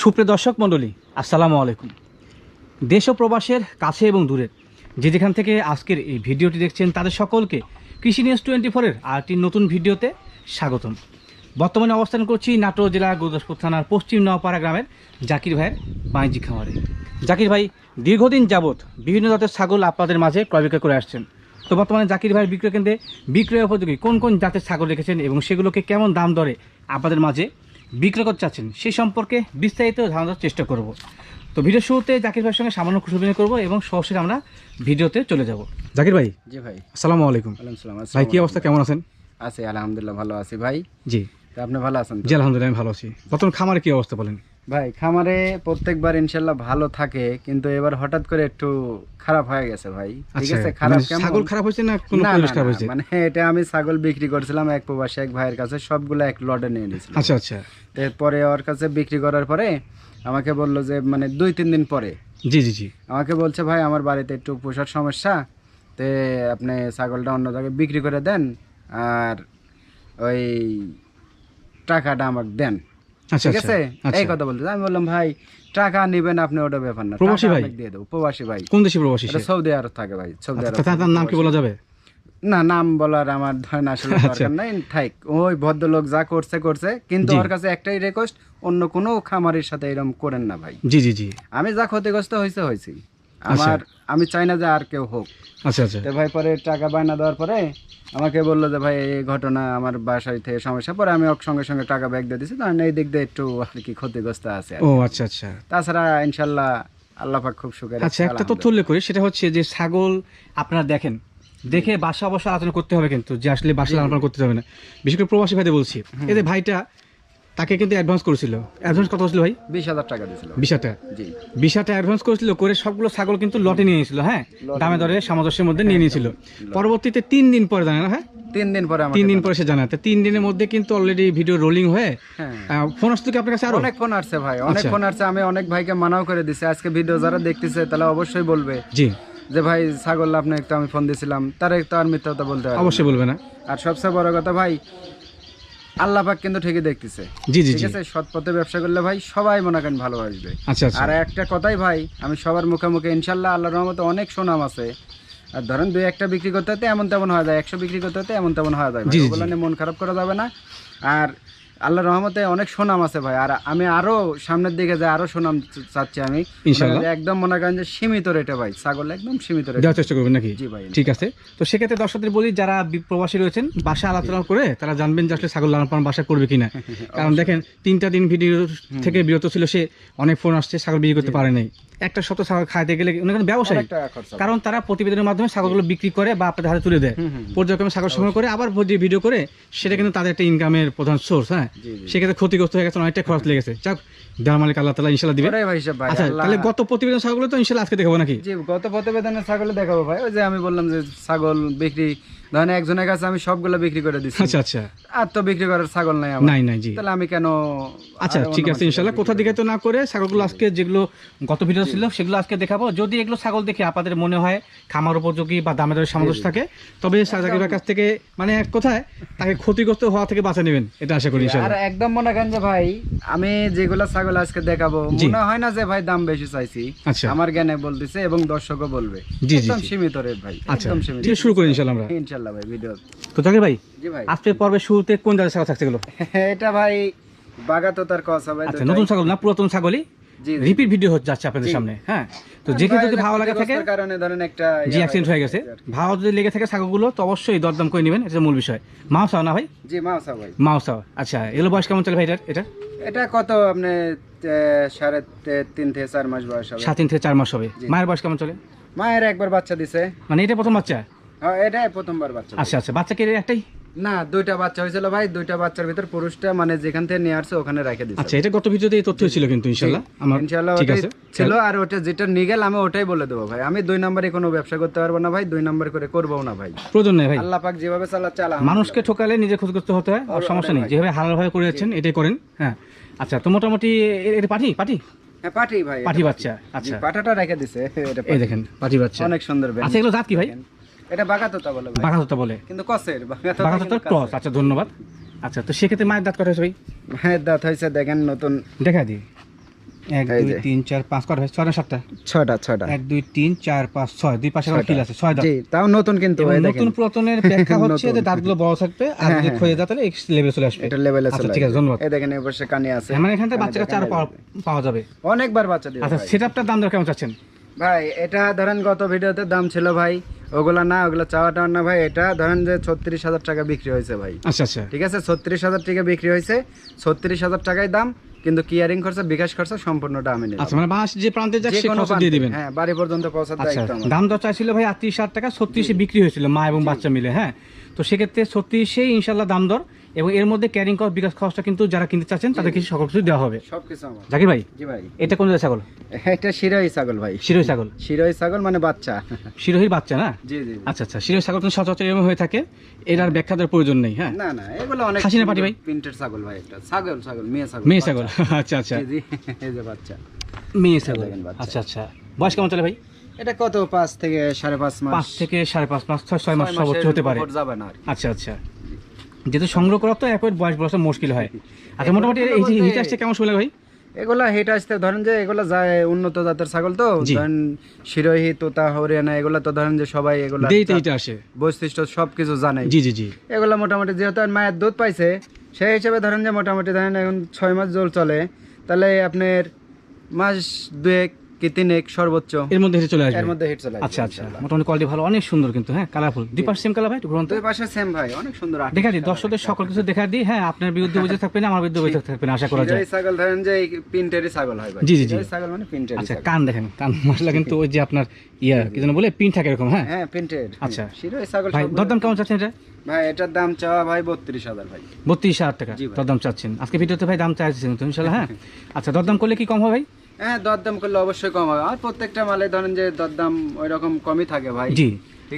সুপ্রিয় দর্শক মণ্ডলী, আসসালামু আলাইকুম। দেশ ও প্রবাসের কাছে এবং দূরের যে যেখান থেকে আজকের এই ভিডিওটি দেখছেন, তাদের সকলকে কৃষি নিউজ টোয়েন্টি ফোরের আরেকটি নতুন ভিডিওতে স্বাগতম। বর্তমানে অবস্থান করছি নাটোর জেলা গুরদাসপুর থানার পশ্চিম নওপাড়া গ্রামের জাকির ভাইয়ের বাণিজ্যিক খামারে। জাকির ভাই, দীর্ঘদিন যাবৎ বিভিন্ন জাতের ছাগল আপনাদের মাঝে ক্রয় বিক্রয় করে আসছেন। তো বর্তমানে জাকির ভাইয়ের বিক্রয় কেন্দ্রে বিক্রয় উপযোগী কোন কোন জাতের ছাগল রেখেছেন এবং সেগুলোকে কেমন দাম দরে আপনাদের মাঝে বিক্রয় করতে চাচ্ছেন সেই সম্পর্কে বিস্তারিত ধারণার চেষ্টা করব। তো ভিডিও শুরুতে জাকির ভাইয়ের সঙ্গে সামান্য খুশি করব এবং সরাসরি আমরা ভিডিওতে চলে যাব। জাকির ভাই জি ভাই। আসসালামু আলাইকুম। ভাই কি অবস্থা? কেমন আছেন? আছে আলহামদুলিল্লাহ ভালো আছি। ভাই জি। তা আপনি ভালো আছেন? জি আলহামদুলিল্লাহ আমি ভালো আছি। বর্তমান খামারে কি অবস্থা বলেন? ভাই খামারে প্রত্যেকবার ইনশাল্লাহ ভালো থাকে কিন্তু এবার হঠাৎ করে একটু খারাপ হয়ে গেছে ভাই। ঠিক আচ্ছা আছে? খারাপ মানে কেমন? ছাগল খারাপ হয়েছে না কোনো পরিবেশ খারাপ হয়েছে? মানে এটা আমি ছাগল বিক্রি করছিলাম এক প্রবাসী এক ভাইয়ের কাছে সবগুলো এক লটে নিয়ে নিয়েছিলাম। আচ্ছা আচ্ছা। এরপরে ওর কাছে বিক্রি করার পরে আমাকে বলল যে মানে দুই তিন দিন পরে জি জি জি। আমাকে বলছে ভাই আমার বাড়িতে একটু পোষার সমস্যা তে আপনি ছাগলটা অন্য জায়গায় বিক্রি করে দেন আর ওই টাকাটা আমাকে দেন। ঠিক আচ্ছা। আছে? আচ্ছা। এই কথা বলতে আমি বললাম ভাই টাকা নিবেন আপনি ওটা ব্যাপার না। প্রবাসী ভাই? দিয়ে দেবো। প্রবাসী ভাই। কোন দেশে প্রবাসী সৌদি আরব থাকে ভাই সৌদি আচ্ছা, আরব তার তার নাম কি বলা যাবে? না নাম বলার আমার ধরেন আসলে। দরকার নাই। থাক ওই ভদ্রলোক যা করছে করছে। কিন্তু ওর কাছে একটাই রিকোয়েস্ট অন্য কোনো খামারের সাথে এরকম করেন না ভাই। জি জি জি। আমি যা ক্ষতিগ্রস্ত হয়েছে হয়েছি। আমার আমি চাই না যে আর কেউ হোক। আচ্ছা আচ্ছা। তো ভাই পরে টাকা বায়না দেওয়ার পরে আমাকে বলল যে ভাই এই ঘটনা আমার বাসায় থেকে সমস্যা পরে আমি ওর সঙ্গে সঙ্গে টাকা ব্যাগ দিয়ে দিচ্ছি কারণ এই দিক দিয়ে একটু আর কি ক্ষতিগ্রস্ত আছে ও আচ্ছা আচ্ছা। তাছাড়া ইনশাল্লাহ আল্লাহ পাক খুব সুখের আচ্ছা একটা তথ্য উল্লেখ করি সেটা হচ্ছে যে ছাগল আপনারা দেখেন দেখে বাসা বসা আলোচনা করতে হবে কিন্তু যে আসলে বাসা পালন করতে হবে না। বিশেষ করে প্রবাসী ভাইদের বলছি। এদের ভাইটা তাকে কিন্তু অ্যাডভান্স করেছিল। অ্যাডভান্স কত ছিল ভাই? বিশ হাজার টাকা দিয়েছিল। বিশ হাজার। জি। বিশ হাজার অ্যাডভান্স করেছিল করে সবগুলো ছাগল কিন্তু লটে নিয়ে নিয়েছিল হ্যাঁ? দামে দরে সামঞ্জস্যের মধ্যে নিয়ে নিয়েছিল। পরবর্তীতে তিন দিন পরে জানে না হ্যাঁ? তিন দিন পরে তিন দিন পরে সে জানাতে তিন দিনের মধ্যে কিন্তু অলরেডি ভিডিও রোলিং হয়ে হ্যাঁ। ফোন আসতো কি আপনার কাছে আরও? অনেক ফোন আসছে ভাই অনেক আচ্ছা। ফোন আসছে। আমি অনেক ভাইকে মানাও করে দিছি। আজকে ভিডিও যারা দেখতেছে তাহলে অবশ্যই বলবে জি। যে ভাই ছাগল আপনি একটু আমি ফোন দিয়েছিলাম তার একটু আর মিথ্যা কথা বলতে হবে অবশ্যই বলবে না। আর সবচেয়ে বড় কথা ভাই আল্লাহ পাক কিন্তু ঠিকই দেখতেছে। জি জি ঠিক আছে? সৎ পথে ব্যবসা করলে ভাই সবাই মনে করেন ভালোবাসবে আচ্ছা আচ্ছা। আর একটা কথাই ভাই আমি সবার মুখে মুখে ইনশাল্লাহ আল্লাহর রহমতে অনেক সুনাম আছে। আর ধরেন দুই একটা বিক্রি করতে হতে এমন তেমন হয়ে যায় একশো বিক্রি করতে হতে এমন তেমন হয়ে যায় ওগুলো নিয়ে মন খারাপ করা যাবে না। আর আল্লাহর রহমতে অনেক সুনাম আছে ভাই। আর আমি আরও সামনের দিকে যে আরও সুনাম চাচ্ছি আমি। একদম মনে করেন যে সীমিত রেটে ভাই ছাগল একদম সীমিত রেটে। দেওয়ার চেষ্টা করবেন নাকি? জি ভাই ঠিক আছে। তো সেক্ষেত্রে দর্শকদের বলি যারা প্রবাসী রয়েছেন বাসা আলোচনা করে তারা জানবেন যে আসলে ছাগল লালন পালন বাসা করবে কিনা। কারণ দেখেন তিনটা দিন ভিডিও থেকে বিরত ছিল সে অনেক ফোন আসছে ছাগল বিক্রি করতে পারে নাই। একটা সপ্তাহ ছাগল খাইতে গেলে অনেক ব্যবসায়ী। কারণ তারা প্রতিবেদনের মাধ্যমে ছাগলগুলো বিক্রি করে বা আপনাদের হাতে তুলে দেয়। পর্যায়ক্রমে ছাগল সংগ্রহ করে আবার যে ভিডিও করে সেটা কিন্তু তাদের একটা ইনকামের প্রধান সোর্স হ্যাঁ। সেক্ষেত্রে ক্ষতিগ্রস্ত হয়ে গেছে অনেকটা খরচ লেগেছে। যাক দেওয়ার মালিক আল্লাহ তালা ইনশাল্লাহ দিবে আচ্ছা তাহলে গত প্রতিবেদন ছাগলগুলো তো ইনশাল্লাহ আজকে দেখাবো নাকি? গত প্রতিবেদনের ছাগল দেখাবো ভাই। ওই যে আমি বললাম যে ছাগল বিক্রি ধরেন একজনের কাছে আমি সবগুলো বিক্রি করে দিচ্ছি আচ্ছা আচ্ছা। আর তো বিক্রি করার ছাগল নাই আমার। নাই নাই জি। তাহলে আমি কেন আচ্ছা ঠিক আছে মানুষের ইনশাল্লাহ। কোথা দিকে তো না করে ছাগলগুলো আজকে যেগুলো গত ভিডিও ছিল সেগুলো আজকে দেখাবো। যদি এগুলো ছাগল দেখে আপনাদের মনে হয় খামার উপযোগী বা দামে দরে সামঞ্জস্য থাকে তবে সাজাকির কাছ থেকে মানে এক কথায় তাকে ক্ষতিগ্রস্ত হওয়া থেকে বাঁচা নেবেন এটা আশা করি আর একদম মনে করেন যে ভাই আমি যেগুলা ছাগল আজকে দেখাবো মনে হয় না যে ভাই দাম বেশি চাইছি। আচ্ছা। আমার জ্ঞানে বলতেছে এবং দর্শকও বলবে। একদম সীমিত রেট ভাই আচ্ছা। একদম সীমিত। শুরু করি ইনশাল্লাহ আমরা। ইনশাল্লাহ ভাই ভিডিও তো জাকির ভাই জি ভাই। আজকের পর্বের শুরুতে কোন জাতের ছাগল থাকছে এটা ভাই কথা ভাই আচ্ছা নতুন ছাগল না পুরাতন ছাগলই। রিপিট ভিডিও হচ্ছে যাচ্ছে আপনাদের সামনে হ্যাঁ? তো যে যদি ভালো লাগে থাকে কারণে ধরেন একটা জি অ্যাক্সিডেন্ট হয়ে গেছে। ভালো যদি লেগে থাকে ছাগলগুলো তো অবশ্যই দরদাম করে নেবেন এটা মূল বিষয়। মাও চাও না ভাই? জি মাউসা ভাই। আচ্ছা এগুলো বয়স কেমন চলে ভাই এটার এটা? এটা কত আপনি সাড়ে তিন থেকে চার মাস বয়স হবে। সাত দিন থেকে চার মাস হবে। মায়ের বয়স কেমন চলে? মায়ের একবার বাচ্চা দিছে। মানে এটা প্রথম বাচ্চা? এটাই প্রথমবার বাচ্চা আচ্ছা আচ্ছা বাচ্চা কি একটাই? না দুইটা বাচ্চা হয়েছিল ভাই দুইটা বাচ্চার ভিতর পুরুষটা মানে যেখান থেকে নিয়ে আসছে ওখানে রেখে দিচ্ছে আচ্ছা এটা গত ভিডিওতে তথ্য ছিল কিন্তু ইনশাল্লাহ। আমার ইনশাআল্লাহ ঠিক আছে। ছিল আর ওটা যেটা নিগেল আমি ওটাই বলে দেবো ভাই। আমি দুই নম্বরে কোনো ব্যবসা করতে পারব না ভাই দুই নম্বর করে করব না ভাই। প্রয়োজন নেই ভাই। আল্লাহ পাক যেভাবে চালাচ্ছে আল্লাহ মানুষকে ঠকালে নিজে ক্ষতিগ্রস্ত হতে হয় সমস্যা নেই। যেভাবে হালালভাবে করে যাচ্ছেন এটাই করেন হ্যাঁ। আচ্ছা তো মোটামুটি এটা পাঠি পাঠি? হ্যাঁ পাঠি ভাই পাঠি বাচ্চা আচ্ছা। পাঠাটা রেখে দিছে এটা এই দেখেন পাঠি বাচ্চা। অনেক সুন্দর আচ্ছা এগুলো জাত কি ভাই? এটা বাগাতোতা বলে বলে? কিন্তু কসের বাগাতোতা ক্রস আচ্ছা ধন্যবাদ। আচ্ছা তো সেক্ষেত্রে মায়ের দাঁত কটা হয়েছে ভাই? মায়ের দাঁত হয়েছে দেখেন নতুন। দেখা দিই। এক দুই তিন চার পাঁচ কটা ভাই ছয় না সাতটা? ছয়টা ছয়টা। এক দুই তিন চার পাঁচ ছয় দুই পাশে কিল আছে ছয় দাঁত। জি তাও নতুন কিন্তু নতুন দেখেন। ব্যাখ্যা হচ্ছে যে দাঁতগুলো বড় থাকবে আর হ্যাঁ, যদি হ্যাঁ, ক্ষয়ে যায় তাহলে এক্স লেভেলে চলে আসবে। এটা লেভেলে আচ্ছা চলে ঠিক আছে ধন্যবাদ। এই দেখেন এই পাশে কানি আছে। হ্যাঁ, মানে এখান থেকে বাচ্চা কাচ্চা আরও পাওয়া- পাওয়া যাবে। অনেকবার বাচ্চা দিবে আচ্ছা সেটআপটার দাম দর কেমন চাচ্ছেন? ভাই এটা ধরেন গত ভিডিওতে দাম ছিল ভাই ওগুলা না ওগুলা চাওয়া টাওয়া না ভাই এটা ধরেন যে ছত্রিশ হাজার টাকা বিক্রি হয়েছে ভাই। আচ্ছা আচ্ছা। ঠিক আছে? ছত্রিশ হাজার টাকা বিক্রি হয়েছে ছত্রিশ হাজার টাকায় দাম কিন্তু কিয়ারিং খরচা বিকাশ খরচা সম্পূর্ণটা আমি নিলাম। আচ্ছা মানে বাস যে প্রান্তে যাক সে খরচ দিয়ে দিবেন? হ্যাঁ বাড়ি পর্যন্ত পৌঁছার আচ্ছা দায়িত্ব আমার। দাম তো চাইছিল ভাই 38000 টাকা 36 এ বিক্রি হয়েছিল মা এবং বাচ্চা মিলে হ্যাঁ? তো সেক্ষেত্রে 36 এ ইনশাআল্লাহ দাম দর এবং এর মধ্যে ক্যারিং কস্ট বিকাশ খরচটা কিন্তু যারা কিনতে চাচ্ছেন তাদের কিছু সকল কিছু দেওয়া হবে। সবকিছু আমার। জাকির ভাই জি ভাই। এটা কোন ছাগল? এটা শিরোই ছাগল ভাই। শিরোহী ছাগল? শিরোই ছাগল মানে বাচ্চা। শিরোহীর বাচ্চা না? জি জি। আচ্ছা আচ্ছা শিরোহী ছাগল কিন্তু সচরাচর এরকম হয়ে থাকে? এর আর ব্যাখ্যা দেওয়ার প্রয়োজন নেই হ্যাঁ? না না এগুলো অনেক খাসি না পাটি ভাই? প্রিন্টেড ছাগল ভাই এটা ছাগল ছাগল মেয়ে ছাগল মেয়ে ছাগল আচ্ছা আচ্ছা। জি জি এই যে বাচ্চা। মেয়ে ছাগল আচ্ছা আচ্ছা। বয়স কেমন চলে ভাই? এটা কত? পাঁচ থেকে সাড়ে পাঁচ মাস। পাঁচ থেকে সাড়ে পাঁচ মাস ছয় মাস সর্বোচ্চ হতে পারে। যাবে না আচ্ছা আচ্ছা। যেহেতু সংগ্রহ করা তো একবার বয়স বয়স মুশকিল হয়। আচ্ছা মোটামুটি এই যে হিট আসছে কেমন সময় লাগে ভাই? এগুলা হেট আসতে ধরেন যে এগুলা যায় উন্নত জাতের ছাগল তো ধরেন শিরোহী তোতা হরিয়ানা এগুলা তো ধরেন যে সবাই এগুলা হিটে আসে। বৈশিষ্ট্য সবকিছু জানে। জি জি জি। এগুলা মোটামুটি যেহেতু মায়ের দুধ পাইছে সেই হিসেবে ধরেন যে মোটামুটি ধরেন এখন ছয় মাস জল চলে তাহলে আপনার মাস দুয়েক কি তিনেক সর্বোচ্চ? এর মধ্যে হেঁটে চলে আসবে? এর মধ্যে হিট চলে আসবে আচ্ছা আচ্ছা। মোটামুটি কোয়ালিটি ভালো অনেক সুন্দর কিন্তু হ্যাঁ কালারফুল দুই পাশ সেম কালার ভাই একটু দুই পাশে সেম ভাই অনেক সুন্দর আট দেখা দিই দর্শকদের সকল কিছু দেখা দিই হ্যাঁ আপনার বিরুদ্ধে বুঝে থাকবে না আমার বিরুদ্ধে বুঝে থাকবে না আশা করা যায়। ছাগল ধরেন যে পিন্টারি ছাগল হয় ভাই। জি, জি, জি। ছাগল মানে পিন্টারি আচ্ছা কান দেখেন কান মশলা কিন্তু ওই যে আপনার ইয়া কি যেন বলে পিন থাকে এরকম হ্যাঁ? হ্যাঁ আচ্ছা। ছাগল ভাই দরদাম কেমন চাচ্ছেন এটা? ভাই এটার দাম চাওয়া ভাই বত্রিশ হাজার ভাই। বত্রিশ হাজার টাকা দরদাম চাচ্ছেন। আজকে ভিডিওতে ভাই দাম চাইছেন তো ইনশাল্লাহ হ্যাঁ? আচ্ছা দরদাম করলে কি কম হবে ভাই? হ্যাঁ দরদাম করলে অবশ্যই কম হবে। আর প্রত্যেকটা মালে ধরেন যে দরদাম ওই রকম কমই থাকে ভাই। জি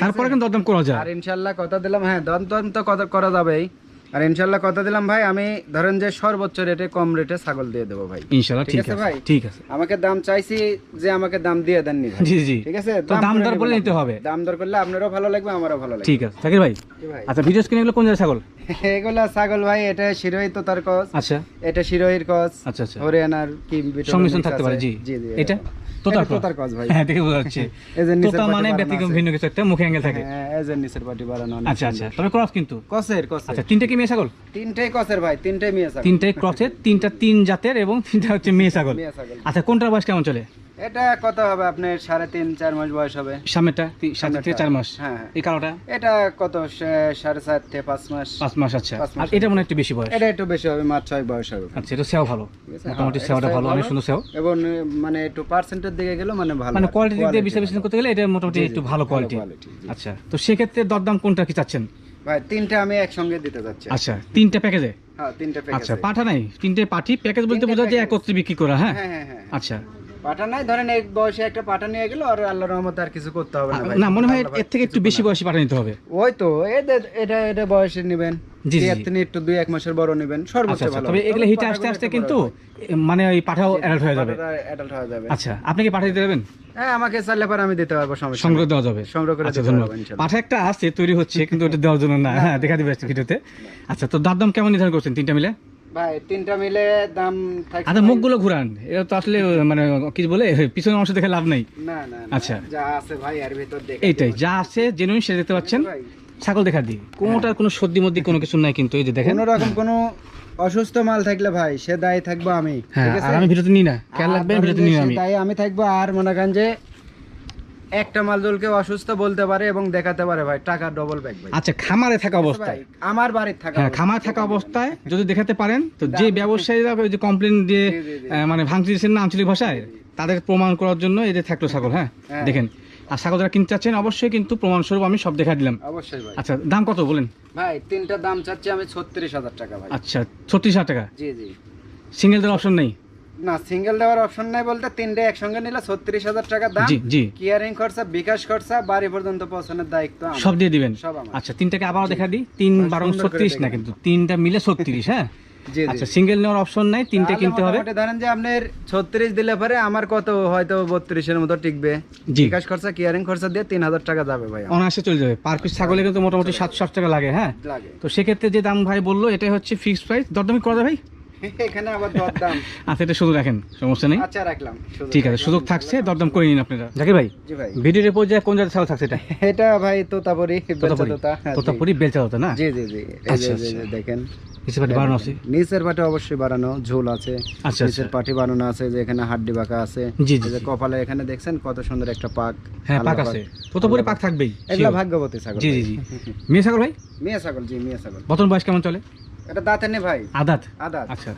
তারপরে কিন্তু দরদাম করা যায়। আর ইনশাল্লাহ কথা দিলাম। হ্যাঁ দরদাম তো করা যাবেই। আর ইনশাল্লাহ কথা দিলাম ভাই আমি ধরেন যে সর্বোচ্চ রেটে কম রেটে ছাগল দিয়ে দেবো ভাই। ইনশাল্লাহ ঠিক আছে ভাই? ঠিক আছে। আমাকে দাম চাইছি যে আমাকে দাম দিয়ে দেননি ভাই। জি জি। ঠিক আছে? তো দাম দর বলে নিতে হবে। দাম দর করলে আপনারও ভালো লাগবে আমারও ভালো লাগবে। ঠিক আছে থাকি ভাই। আচ্ছা ভিডিও স্ক্রিনে এগুলো কোন জায়গায় ছাগল? এগুলা ছাগল ভাই এটা শিরোহী তো তার কস। আচ্ছা। এটা শিরোহির কস। আচ্ছা আচ্ছা। হরিয়ানার কি সংমিশ্রণ থাকতে পারে জি। জি এটা। তোতার কস? ভাই। হ্যাঁ দেখে বোঝা যাচ্ছে। এই যে নিচের তোতা মানে ব্যতিক্রম ভিন্ন কিছু একটা মুখে অ্যাঙ্গেল থাকে। হ্যাঁ এই নিচের পাটি বাড়ানো আচ্ছা আচ্ছা। তবে ক্রস কিন্তু? কসের কসের। আচ্ছা তিনটে কি মেয়ে ছাগল? তিনটেই কসের ভাই তিনটেই মেয়ে ছাগল। তিনটাই ক্রসের তিনটা তিন জাতের এবং তিনটা হচ্ছে মেয়ে ছাগল। আচ্ছা কোনটার বয়স কেমন চলে? এটা কত হবে আপনার? সাড়ে তিন চার মাস বয়স হবে। সামনেরটা তি- থেকে চার মাস। হ্যাঁ হ্যাঁ। এই কালোটা? এটা কত? সাড়ে চার থেকে পাঁচ মাস। পাঁচ মাস আচ্ছা। আর এটা মনে একটু বেশি বয়স। এটা একটু বেশি হবে মাস ছয় বয়স হবে। আচ্ছা এটা সেও ভালো। মোটামুটি সেওটা ভালো অনেক সুন্দর সেও। এবং মানে একটু পার্সেন্টের দিকে গেলে মানে ভালো। মানে আর কি। কোয়ালিটি দিক দিয়ে বিশ্লেষণ করতে গেলে এটা মোটামুটি একটু ভালো কোয়ালিটি আচ্ছা তো সেক্ষেত্রে দরদাম কোনটা কি চাচ্ছেন? ভাই তিনটা আমি একসঙ্গে দিতে যাচ্ছি। আচ্ছা তিনটা প্যাকেজে হ্যাঁ তিনটা আচ্ছা পাঠা নাই তিনটে পাঠি প্যাকেজ বলতে বোঝা যায়। একত্রে বিক্রি করা হ্যাঁ? হ্যাঁ হ্যাঁ হ্যাঁ। আচ্ছা। নাই। ধরেন এক বয়সে একটা নিয়ে গেল আর আল্লাহর রহমতে আর কিছু করতে হবে না ভাই। না মনে হয় আল্লাহ এর থেকে একটু বেশি বয়সী পাঠা নিতে হবে। ওই তো এদের- এটা এটা বয়সে নেবেন। জি, জি, এর থেকে একটু দুই এক মাসের বড় নেবেন। সর্বোচ্চ আচ্ছা আচ্ছা ভালো তবে হবে। এগুলো হিটে আসতে আসতে কিন্তু মানে ওই পাঠাও অ্যাডাল্ট হয়ে যাবে। adult হয়ে যাবে। আচ্ছা আপনি কি পাঠা দিতে দেবেন হ্যাঁ আমাকে চাইলে পরে আমি দিতে পারব সমস্যা সংগ্রহ নেই। দেওয়া যাবে। সংগ্রহ করে আচ্ছা দিতে ধন্যবাদ। পারব ইনশাল্লাহ। পাঠা একটা আছে তৈরি হচ্ছে কিন্তু ওটা দেওয়ার জন্য না। হ্যাঁ দেখা দিবে ভিডিওতে। আচ্ছা তো দাম দাম কেমন নির্ধারণ করছেন তিনটা মিলে? ভাই তিনটা মিলে দাম আচ্ছা মুখগুলো ঘুরান। এটা তো আসলে মানে কি বলে পিছনের অংশ দেখে লাভ নেই। না না না, আচ্ছা। যা আছে ভাই এর ভিতর দেখে এইটাই যা আছে জেনুইন সেটা দেখতে পাচ্ছেন। ছাগল দেখা দিই কোনোটার কোনো সর্দি মধ্যে কোনো কিছু নাই কিন্তু এই যে দেখেন। কোনো রকম কোনো অসুস্থ মাল থাকলে ভাই সে দায়ী থাকব আমি হ্যাঁ ঠিক আর আছে আমি ভিডিওতে নিই না। খেয়াল আর রাখবেন ভিডিওতে নিই আমি। দায়ী আমি থাকব আর মনে করেন যে একটা মালদুলকে অসুস্থ বলতে পারে এবং দেখাতে পারে ভাই টাকা ডবল ব্যাগ ভাই। আচ্ছা খামারে থাকা অবস্থায়? আমার বাড়ির থাকা হ্যাঁ। খামার থাকা অবস্থায় যদি দেখাতে পারেন তো যে ব্যবসায়ীরা ওই যে কমপ্লেন দিয়ে মানে ভাঙচুর না আঞ্চলিক ভাষায় তাদের প্রমাণ করার জন্য এই যে থাকল ছাগল হ্যাঁ হ্যাঁ। দেখেন। আর ছাগল যারা কিনতে চাচ্ছেন অবশ্যই কিন্তু প্রমাণস্বরূপ আমি সব দেখা দিলাম। অবশ্যই ভাই। আচ্ছা দাম কত বলেন? ভাই তিনটা দাম চাচ্ছি আমি ছত্রিশ হাজার টাকা ভাই। আচ্ছা ছত্রিশ হাজার টাকা। জি জি। সিঙ্গেল অপশন নেই? না সিঙ্গেল দেওয়ার অপশন নাই বলতে তিনটে একসঙ্গে নিলে ছত্রিশ হাজার টাকা দাম। জি জি। কিয়ারিং খরচা বিকাশ খরচা বাড়ি পর্যন্ত পৌঁছানোর দায়িত্ব সব দিয়ে দিবেন? সব আচ্ছা তিনটাকে আবারও দেখা দিই। তিন বারং ছত্রিশ না কিন্তু তিনটা মিলে ছত্রিশ হ্যাঁ? জি আচ্ছা সিঙ্গেল নেওয়ার অপশন নাই তিনটে কিনতে হবে। ধরেন যে আপনার ছত্রিশ দিলে পরে আমার কত হয়তো বত্রিশের মতো টিকবে। বিকাশ খরচা কিয়ারিং খরচা দিয়ে তিন হাজার টাকা যাবে ভাই অনায়াসে চলে যাবে। পার পিস ছাগলে কিন্তু মোটামুটি সাতশো আট টাকা লাগে হ্যাঁ? তো সেক্ষেত্রে যে দাম ভাই বলল এটাই হচ্ছে ফিক্সড প্রাইস দরদামি করা যায় ভাই? এখানে আবার দরদাম। আচ্ছা এটা শুধু রাখেন সমস্যা নেই। আচ্ছা রাখলাম ঠিক আছে সুযোগ থাকছে দরদাম করে নিন আপনারা। জাকির ভাই জি ভাই। ভিডিওর পর্যায়ে কোন জায়গায় থাকছে এটা? এটা ভাই তোতাপুরি তোতাপুরি তোতা হ্যাঁ, বেলচা না? জি জি জি আচ্ছা, আচ্ছা। দেখেন। কিছু পাটি বাড়ানো আছে? নিচের পাটে অবশ্যই বাড়ানো ঝোল আছে। আচ্ছা নিচের পাটি বানানো আছে যে এখানে হাড্ডি বাঁকা আছে। জি জি কপালে এখানে দেখছেন কত সুন্দর একটা পাক হ্যাঁ পাক আছে। তোতাপুরি পাক থাকবেই এগুলা ভাগ্যবতী ছাগল জি ভাই। জি জি। মেয়ে ছাগল ভাই? মিয়া ছাগল জি মিয়া ছাগল। বর্তমান বয়স কেমন চলে? এটা দাঁতে নেই ভাই। আদাত? আদাত। আচ্ছা।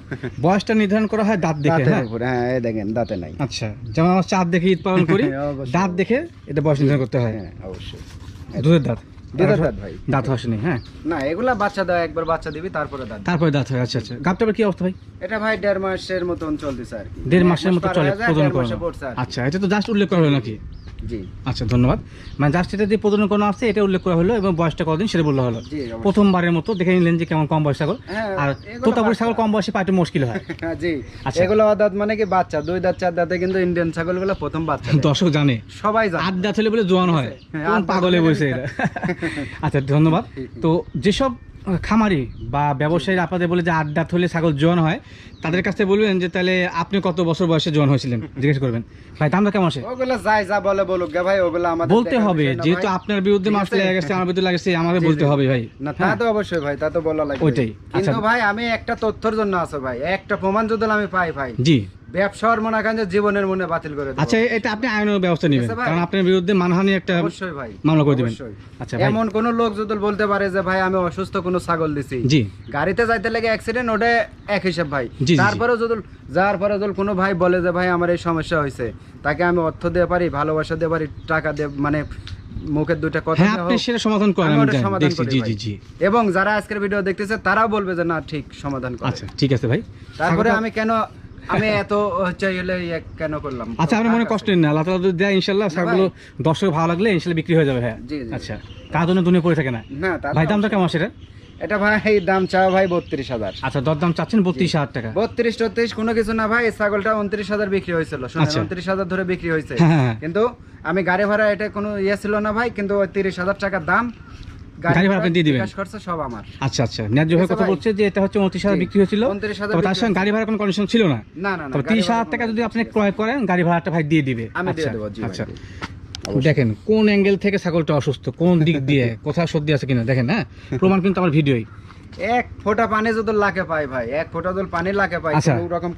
বয়সটা নির্ধারণ করা হয় দাঁত দেখে হ্যাঁ? হ্যাঁ এই দেখেন দাঁতে নাই। আচ্ছা যেমন আমরা চাঁদ দেখে ঈদ পালন করি দাঁত দেখে এটা বয়স নির্ধারণ করতে হয়। হ্যাঁ অবশ্যই। দুধের দাঁত? দুধের দাঁত ভাই। দাঁত হসেনি হ্যাঁ? না এগুলা বাচ্চা দেয় একবার বাচ্চা দিবি তারপরে দাঁত তারপরে দাঁত হয় আচ্ছা আচ্ছা। কি অবস্থা ভাই? এটা ভাই দেড় মাসের মতন চলতেছে আর কি। দেড় মাসের মতো চলে। আচ্ছা এটা তো জাস্ট উল্লেখ করা হলো নাকি? জি। আচ্ছা ধন্যবাদ। মানে জাস্ট এটা দিয়ে প্রজনন করানো আছে এটা উল্লেখ করা হলো এবং বয়সটা কতদিন সেটা বলল হলো। প্রথমবারের মতো দেখে নিলেন যে কেমন কম বয়স ছাগল। হ্যাঁ, আর তোতাপুরি ছাগল কম বয়সে পাইতে মুশকিল হয়। হ্যাঁ, জি। আচ্ছা। এগুলো দাঁত মানে কি বাচ্চা? দুই দাঁত চার দাঁতে কিন্তু ইন্ডিয়ান ছাগলগুলো প্রথম বাচ্চা। দর্শক জানে সবাই জানে। আট দাঁত হলে বলে জোয়ান হয়। হ্যাঁ, কোন পাগলে বসে এটা? আচ্ছা ধন্যবাদ। তো যেসব খামারি বা ব্যবসায়ীরা আপনাদের বলে যে দাঁত হলে ছাগল জোয়ান হয় তাদের কাছে বলবেন যে তাহলে আপনি কত বছর বয়সে জোয়ান হয়েছিলেন? জিজ্ঞেস করবেন। ভাই দামটা কেমন আসে? ওগুলো যাই যা বলে বলুক গে ভাই ওগুলো আমাদের বলতে হবে যেহেতু আপনার বিরুদ্ধে মাছ লেগে গেছে আমার বিরুদ্ধে লাগছে আমাকে বলতে হবে ভাই। না তা হ্যাঁ? তো অবশ্যই ভাই তা তো বলা লাগবে। ওইটাই। কিন্তু আচ্ছা। ভাই আমি একটা তথ্যর জন্য আছো ভাই একটা প্রমাণ যদি আমি পাই ভাই। জি। ব্যবসার মনে করেন জীবনের মনে বাতিল করে আচ্ছা এটা আপনি আইনের ব্যবস্থা নেবেন? কারণ আপনার বিরুদ্ধে মানহানি একটা অবশ্যই ভাই মামলা করে দিবেন। আচ্ছা এমন কোন লোক যদি বলতে পারে যে ভাই আমি অসুস্থ কোনো ছাগল দিছি। জি। গাড়িতে যাইতে লেগে অ্যাক্সিডেন্ট ওটা এক হিসাব ভাই। তারপরে যদি যার পরে যদি কোনো ভাই বলে যে ভাই আমার এই সমস্যা হয়েছে। তাকে আমি অর্থ দিয়ে পারি ভালোবাসা দিয়ে পারি টাকা দিয়ে মানে মুখের দুইটা কথা হ্যাঁ আপনি সেটা সমাধান করেন। সমাধান জি জি জি। এবং যারা আজকের ভিডিও দেখতেছে তারাও বলবে যে না ঠিক সমাধান করে আচ্ছা ঠিক আছে ভাই। তারপরে আমি কেন আমি এত হচ্ছে হলে ইয়ে কেন করলাম? আচ্ছা আপনি মনে কষ্ট নেন না? আল্লাহ তালা দেয় ইনশাল্লাহ ছাগলগুলো দর্শক ভালো লাগলে ইনশাল্লাহ বিক্রি হয়ে যাবে। আচ্ছা কার জন্য দুনিয়া পড়ে থাকে না? না তা তো ভাই দামটা কেমন সেটা এটা? ভাই দাম চাও ভাই বত্রিশ হাজার। আচ্ছা দরদাম চাচ্ছেন বত্রিশ হাজার টাকা। বত্রিশ টত্রিশ কোনো কিছু না ভাই ছাগলটা উনত্রিশ হাজার বিক্রি হয়েছিল। আচ্ছা। উনত্রিশ হাজার ধরে বিক্রি হয়েছে। হ্যাঁ, হ্যাঁ। কিন্তু আমি গাড়ি ভাড়া এটা কোনো ইয়ে ছিল না ভাই কিন্তু তিরিশ হাজার টাকার দাম গাড়ি ভাড়া আপনি দিয়ে দিবেন? খরচা সব আমার। আচ্ছা আচ্ছা। ন্যায্য ভাবে কথা বলছে যে এটা হচ্ছে উনত্রিশ হাজার বিক্রি হয়েছিল। তবে তার সঙ্গে গাড়ি ভাড়া কোনো কন্ডিশন ছিল না। না না না তবে তিরিশ হাজার টাকা যদি আপনি ক্রয় করেন গাড়ি ভাড়াটা ভাই দিয়ে দিবে। আচ্ছা, আচ্ছা। দেখেন কোন অ্যাঙ্গেল থেকে ছাগলটা অসুস্থ? কোন দিক দিয়ে? কোথায় সর্দি আছে কিনা? দেখেন হ্যাঁ? প্রমাণ কিন্তু আমার ভিডিওই। এক ফোঁটা পানি যদি লাখে পাই ভাই এক ফোঁটা পানি পাই আচ্ছা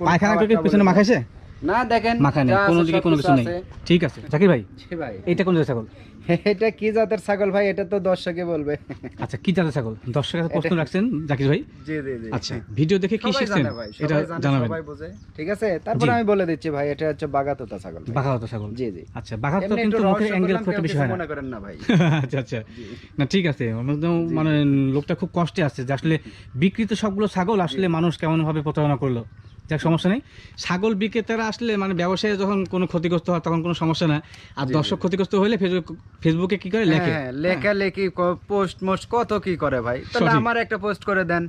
পায়খানা টাবার পিছনে মাখাইছে? না দেখেন কোনো দিকে কোনো কিছু নেই। ঠিক আছে। জাকির ভাই এইটা কোন ছাগল? এটা কি জাতের ছাগল ভাই? এটা তো দর্শকে বলবে। আচ্ছা কি জাতের ছাগল? দর্শকের প্রশ্ন রাখছেন জাকির ভাই? জি জি জি। আচ্ছা ভিডিও দেখে কি শিখছেন? এটা জানাবেন। সবাই বোঝে। ঠিক আছে? তারপরে। আমি বলে দিচ্ছি ভাই এটা হচ্ছে বাগাতোতা ছাগল। বাঘাওয়াতা ছাগল। জি জি। আচ্ছা কিন্তু মুখের অ্যাঙ্গেল খুব বেশি হয় না। মনে করেন না ভাই। আচ্ছা আচ্ছা। না ঠিক আছে মানে লোকটা খুব কষ্টে আছে যে আসলে বিকৃত সবগুলো ছাগল আসলে মানুষ কেমন ভাবে প্রতারণা করল? যাক সমস্যা নেই। ছাগল বিক্রেতারা আসলে মানে ব্যবসায়ী যখন কোনো ক্ষতিগ্রস্ত হয় তখন কোনো সমস্যা না। আর দর্শক ক্ষতিগ্রস্ত হলে ফেসবুক ফেসবুকে কি করে? লেখে। হ্যাঁ, লেখা লেখি পোস্ট মোস্ট কত কি করে ভাই? তাহলে আমার একটা পোস্ট করে দেন।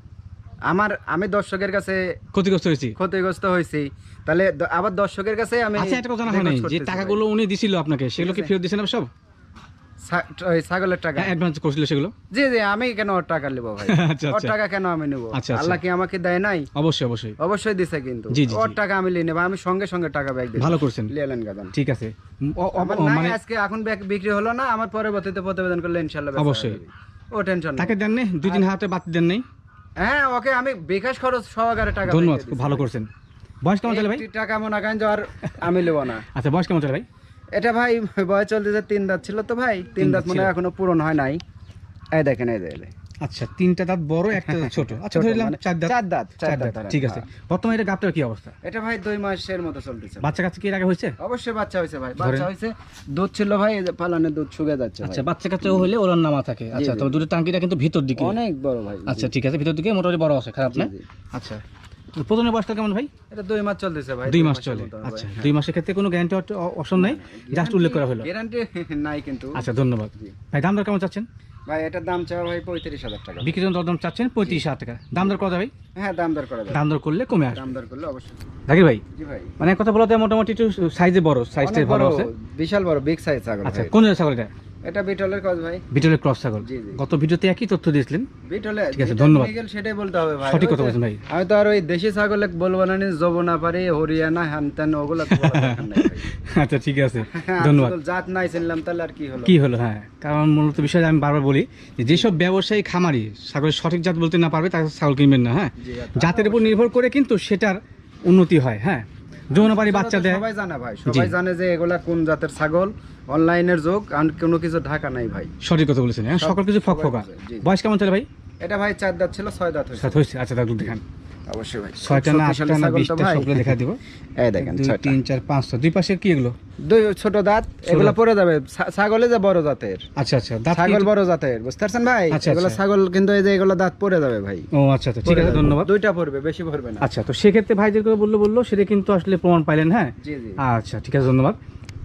আমার আমি দর্শকের কাছে ক্ষতিগ্রস্ত হয়েছি। ক্ষতিগ্রস্ত হয়েছি। তাহলে আবার দর্শকের কাছে আমি আচ্ছা একটা কথা না হয় যে টাকাগুলো উনি দিছিল আপনাকে সেগুলো কি ফেরত দিয়েছেন সব? ছাগলের টাকা। অ্যাডভান্স করছিল সেগুলো? জি জি আমি কেন ওর টাকা নেব ভাই? আচ্ছা, ওর আচ্ছা। টাকা কেন আমি নেব? আচ্ছা। আল্লাহ কি আমাকে দেয় নাই? অবশ্যই অবশ্যই। অবশ্যই দিছে কিন্তু। ওর টাকা আমি নিয়ে নেব আমি সঙ্গে সঙ্গে টাকা ব্যাগ দিই ভালো করছেন। লিয়ালেন গাদান। ঠিক আছে। মানে আজকে এখন ব্যাগ বিক্রি হলো না আমার পরবর্তীতে প্রতিবেদন করলে ইনশাল্লাহ অবশ্যই। ও টেনশন তাকে দেন নেই দুই তিন হাতে বাদ দেন নেই হ্যাঁ ওকে আমি বিকাশ খরচ সহকারে টাকা ধন্যবাদ ভালো করছেন। বয়স কেমন চলে ভাই? টাকা মনে করেন যে আর আমি নেব না। আচ্ছা বয়স কেমন চলে ভাই? এটা ভাই বয়স চলতেছে তিন দাঁত ছিল তো ভাই তিন দাঁত মনে এখনও পূরণ হয় নাই। এই দেখেন এই দেখেন আচ্ছা তিনটা দাঁত বড় একটা ছোট। আচ্ছা ধরলাম মানে চার দাঁত। চার দাঁত, চার দাঁত ঠিক আছে। বর্তমানে এটা গাবটার কি অবস্থা? এটা ভাই দুই মাসের মতো চলতেছে। বাচ্চা কাচ্চা কি আগে হয়েছে? অবশ্যই বাচ্চা হয়েছে ভাই। বাচ্চা হয়েছে দুধ ছিল ভাই পালানের দুধ শুকে যাচ্ছে আচ্ছা বাচ্চা কাচ্চা হলে ওর নামা থাকে। আচ্ছা। তবে দুধের টাঙ্কিটা কিন্তু ভিতর দিকে। অনেক বড় ভাই আচ্ছা ঠিক আছে ভিতর দিকে মোটামুটি বড় আছে খারাপ না। আচ্ছা। প্রথমে বয়সটা কেমন ভাই? এটা দুই মাস চলতেছে ভাই দুই মাস চলে। আচ্ছা দুই মাসের ক্ষেত্রে কোনো গ্যারান্টি অপশন নেই? জাস্ট উল্লেখ করা হলো। গ্যারান্টি নাই কিন্তু। আচ্ছা ধন্যবাদ। ভাই দাম দর কেমন চাচ্ছেন? ভাই এটার দাম চাওয়া ভাই পঁয়ত্রিশ হাজার টাকা। বিক্রির জন্য দাম চাচ্ছেন পঁয়ত্রিশ হাজার টাকা। দাম দর কত ভাই? হ্যাঁ দাম দর করা দাম দর করলে কমে আসবে। দাম দর করলে অবশ্যই। জাকির ভাই জি ভাই। মানে কথা বলতে মোটামুটি একটু সাইজে বড় সাইজটা বড় আছে। বিশাল বড় বিগ সাইজ ছাগল আচ্ছা কোন ছাগল এটা? এটা বিটলের কাজ ভাই। বিটলের ক্রস ছাগল। গত ভিডিওতে একই তথ্য দিয়েছিলেন? বিটলে ঠিক আছে, ধন্যবাদ। নিয়ে সেটাই বলতে হবে ভাই সঠিক কথা বলছেন ভাই। আমি তো আর ওই দেশি ছাগলে বলব না নি জবনা পারি হরিয়ানা ওগুলো। আচ্ছা ঠিক আছে। ধন্যবাদ। জাত নাই চিনলাম তাহলে আর কি হলো? কি হলো হ্যাঁ। কারণ মূলত বিষয় আমি বারবার বলি যে যেসব ব্যবসায়ী খামারি ছাগলের সঠিক জাত বলতে না পারবে তাকে ছাগল কিনবেন না হ্যাঁ? জাতের উপর নির্ভর করে কিন্তু সেটার উন্নতি হয় হ্যাঁ? যৌনপারি বাচ্চা দেয় সবাই জানে ভাই সবাই জানে যে এগুলা কোন জাতের ছাগল অনলাইনের যুগ আর কোনো কিছু ঢাকা নাই ভাই। সঠিক কথা বলেছেন হ্যাঁ? সকল কিছু ফক ফকা। বয়স কেমন চলে ভাই? এটা ভাই চার দাঁত ছিল ছয় দাঁত হয়েছে। আচ্ছা তাহলে দেখান। অবশ্যই ভাই। ছয়টা না আটটা না বিশটা সবগুলো দেখা দিব। এই দেখেন তিন চার পাঁচটা। দুই পাশে কি এগুলো? দুই ছোট দাঁত এগুলা যাবে। ছাগলে যে বড় জাতের। আচ্ছা আচ্ছা। দাঁত ছাগল বড় জাতের বুঝতে পারছেন ভাই? আচ্ছা, এগুলো আচ্ছা। ছাগল কিন্তু এই যে এগুলো দাঁত যাবে ভাই। ও আচ্ছা আচ্ছা। ঠিক আছে ধন্যবাদ। দুইটা পড়বে বেশি পড়বে না। আচ্ছা তো সেক্ষেত্রে ভাই যেগুলো বলল বলল সেটা কিন্তু আসলে প্রমাণ পাইলেন হ্যাঁ? আচ্ছা ঠিক আছে ধন্যবাদ।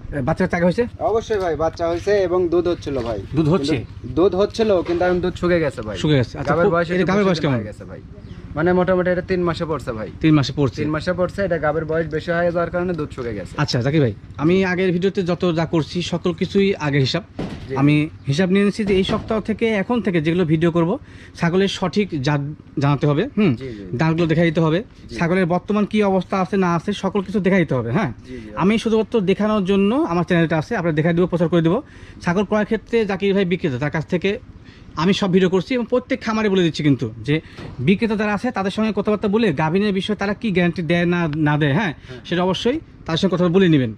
এ, চাকা হয়েছে? অবশ্যই ভাই বাচ্চা হয়েছে এবং দুধ হচ্ছিল ভাই। দুধ হচ্ছে? দুধ হচ্ছিল কিন্তু এখন দুধ শুকে গেছে ভাই। শুকে গেছে। আচ্ছা গাবের বয়স গাবের বয়স কেমন? হয়ে গেছে ভাই। মানে মোটামুটি এটা তিন মাসে পড়ছে ভাই। তিন মাসে পড়ছে? তিন মাসে পড়ছে এটা গাবের বয়স বেশি হয়ে যাওয়ার কারণে দুধ শুকে গেছে। আচ্ছা জাকির ভাই আমি আগের ভিডিওতে যত যা করছি সকল কিছুই আগের হিসাব। আমি হিসাব নিয়ে নিয়েছি যে এই সপ্তাহ থেকে এখন থেকে যেগুলো ভিডিও করব ছাগলের সঠিক জাত জানাতে হবে হুম। দাঁতগুলো দেখা দিতে হবে। ছাগলের বর্তমান কি অবস্থা আছে না আছে সকল কিছু দেখা দিতে হবে হ্যাঁ। আমি শুধুমাত্র দেখানোর জন্য আমার চ্যানেলটা আছে আপনারা দেখা দেবো প্রচার করে দেবো। ছাগল ক্রয়ের ক্ষেত্রে জাকির ভাই বিক্রেতা তার কাছ থেকে আমি সব ভিডিও করছি এবং প্রত্যেক খামারে বলে দিচ্ছি কিন্তু যে বিক্রেতা যারা আছে তাদের সঙ্গে কথাবার্তা বলে গাভিনের বিষয়ে তারা কি গ্যারান্টি দেয় না না দেয় হ্যাঁ? সেটা অবশ্যই তাদের সঙ্গে কথা বলে নেবেন।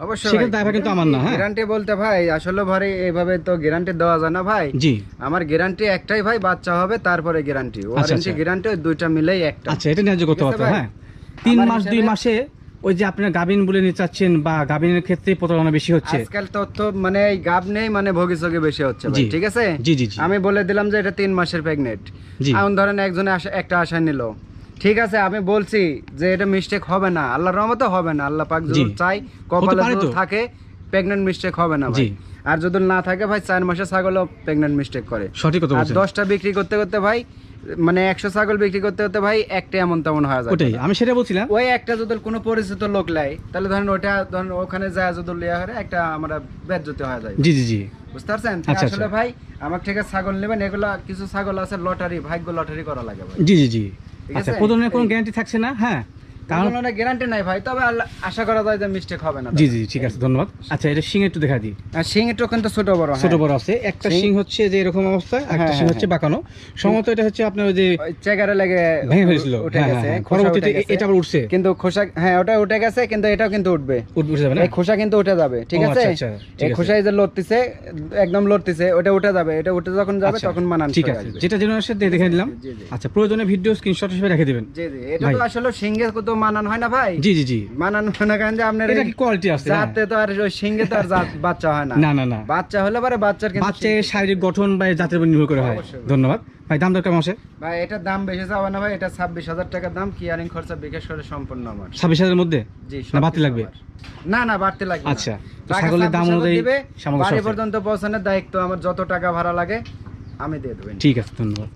অবশ্যই সেক্ষেত্রে কিন্তু আমার না, হ্যাঁ? গ্যারান্টি বলতে ভাই আসলে ভাই এইভাবে তো গ্যারান্টি দেওয়া যায় না ভাই। জি। আমার গ্যারান্টি একটাই ভাই বাচ্চা হবে তারপরে গ্যারান্টি ওয়ারেন্টি। গ্যারান্টি দুইটা মিলেই একটা। আচ্ছা এটা ন্যায্য? হ্যাঁ। তিন মাস দুই মাসে ওই যে আপনার গাভিন বলে নিতে চাচ্ছেন বা গাভিনের ক্ষেত্রে প্রতারণা বেশি হচ্ছে? আজকাল তথ্য মানে এই গাব নেই মানে ভোগিচোগে বেশি হচ্ছে ভাই ঠিক আছে? জি জি আমি বলে দিলাম যে এটা তিন মাসের প্রেগনেন্ট। এখন ধরেন একজনে একটা আশা নিল। ঠিক আছে আমি বলছি যে এটা মিস্টেক হবে না। আল্লাহর রহমতে হবে না। আল্লাহ পাক যদি চাই কপালে থাকে প্রেগনেন্ট মিস্টেক হবে না ভাই। আর যদি না থাকে ভাই চার মাসে ছাগলও প্রেগনেন্ট মিস্টেক করে। সঠিক কথা আর দশটা বিক্রি করতে করতে ভাই মানে একশো ছাগল বিক্রি করতে করতে ভাই একটা এমন তেমন হয়ে যায়। ওটাই আমি সেটা বলছিলাম। ওই একটা যদি কোনো পরিচিত লোক লাই তাহলে ধরেন ওটা ধরেন ওখানে যায় যদি লিয়া হয় একটা আমরা বেজ্জতি হয়ে যায়। জি জি জি। বুঝতে পারছেন? আচ্ছা, আসলে আচ্ছা। ভাই আমার থেকে ছাগল নেবেন এগুলা কিছু ছাগল আছে লটারি ভাগ্য লটারি করা লাগে ভাই। জি জি জি। ঠিক আচ্ছা আছে? কোন কোনো গ্যারান্টি থাকছে না? হ্যাঁ। কারণ গ্যারান্টি নাই ভাই তবে আশা করা যায় যে মিস্টেক হবে না জি জি ঠিক আছে ধন্যবাদ। আচ্ছা এটা সিং একটু দেখা দিই। আর শিং একটু কিন্তু ছোট বড় ছোট। বড় আছে। একটা শিং- হচ্ছে যে এরকম অবস্থা একটা হচ্ছে বাঁকানো। সম্ভবত এটা হচ্ছে আপনার ওই যে চেগারে লেগে ভেঙে ফেলেছিল। উঠে গেছে। খোসা পরবর্তীতে এটা আবার উঠছে। কিন্তু খোসা হ্যাঁ ওটা উঠে গেছে কিন্তু এটাও কিন্তু উঠবে। উঠে যাবে না? এই খোসা কিন্তু উঠে যাবে ঠিক আছে? আচ্ছা, আচ্ছা, এই খোসা এই যে লড়তিছে একদম লড়তিছে ওটা উঠে যাবে এটা উঠে যখন যাবে আচ্ছা, তখন মানান ঠিক আছে। যেটা জেনে দেখে জি। আচ্ছা প্রয়োজনে ভিডিও স্ক্রিনশট হিসেবে রেখে দিবেন। জি জি এটা তো আসলে তো মানান হয় না ভাই? জি জি জি। মানান মনে করেন যে আপনার এটা কি কোয়ালিটি আছে হ্যাঁ? জাতে তো আর ওই সিংহে তো আর বাচ্চা হয় না। না না না। বাচ্চা হলে পরে বাচ্চার কিন্তু বাচ্চার শারীরিক গঠন বা জাতের উপর নির্ভর করে হয়। ধন্যবাদ। ভাই দাম দর কেমন আছে? ভাই এটার দাম বেশি যাবে না ভাই এটা ছাব্বিশ হাজার টাকার দাম। কিয়ারিং খরচা বিকাশ করে সম্পূর্ণ আমার। ছাব্বিশ হাজারের মধ্যে? জি না বাড়তি লাগবে? না না বাড়তি লাগবে আচ্ছা, ছাগলের দাম অনুযায়ী বাড়ি পর্যন্ত পৌঁছানোর দায়িত্ব আমার যত টাকা ভাড়া লাগে আমি দিয়ে দেবেন ঠিক আছে ধন্যবাদ।